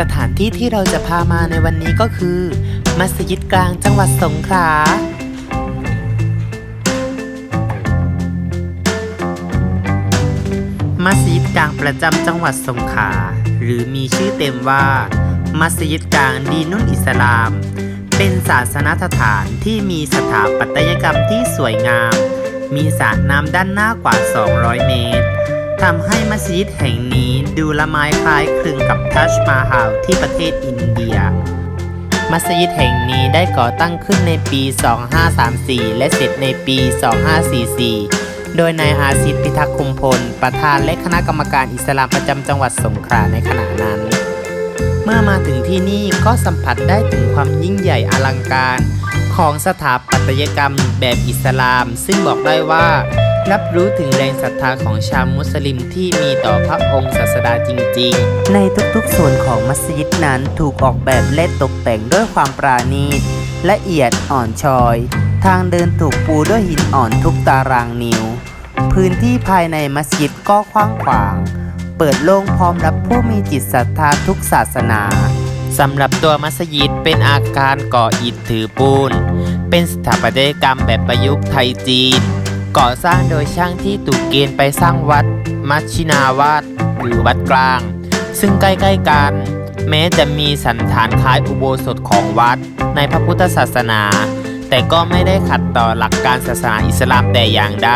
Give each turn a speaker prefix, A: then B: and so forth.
A: สถานที่ที่เราจะพามาในวันนี้ก็คือ มัสยิดกลางจังหวัดสงขลามัสยิดกลางประจำจังหวัดสงขลาหรือมีชื่อเต็มว่า มัสยิดกลางดีนุ่นอิสลาม เป็นศาสนสถานที่มีสถาปัตยกรรมที่สวยงาม มีสระน้ำด้านหน้ากว่า 200 เมตร ทำให้มัสยิดแห่งนี้ดูละไม้คล้ายคลึงกับทัชมาฮาลที่ประเทศอินเดีย มัสยิดแห่งนี้ได้ก่อตั้งขึ้นในปี 2534 และเสร็จในปี 2544 โดยนายอาซิดพิทักษ์คุมพล ประธานและคณะกรรมการอิสลามประจำจังหวัดสงขลาในขณะนั้น เมื่อมาถึงที่นี่ก็สัมผัสได้ถึงความยิ่งใหญ่อลังการ ของสถาปัตยกรรมแบบอิสลาม ซึ่งบอกได้ว่า รับรู้ถึงแรงศรัทธาของชาวมุสลิมที่มีต่อพระองค์ศาสดาจริงๆ ในทุกๆส่วนของมัสยิดนั้นถูกออกแบบและตกแต่งด้วยความปราณีตละเอียดอ่อนชอย ทางเดินถูกปูด้วยหินอ่อนทุกตารางนิ้ว พื้นที่ภายในมัสยิดก็กว้างขวาง เปิดโล่งพร้อมรับผู้มีจิตศรัทธาทุกศาสนา สำหรับตัวมัสยิดเป็นอาคารก่ออิฐถือปูน เป็นสถาปัตยกรรมแบบประยุกต์ไทยจีน ก่อสร้างโดยช่างที่ถูกเกณฑ์ไปสร้างวัด มัชชินาวาสหรือวัดกลาง ซึ่งใกล้ๆกัน แม้จะมีสันฐานคล้ายอุโบสถของวัดในพระพุทธศาสนา แต่ก็ไม่ได้ขัดต่อหลักการศาสนาอิสลามแต่อย่างใด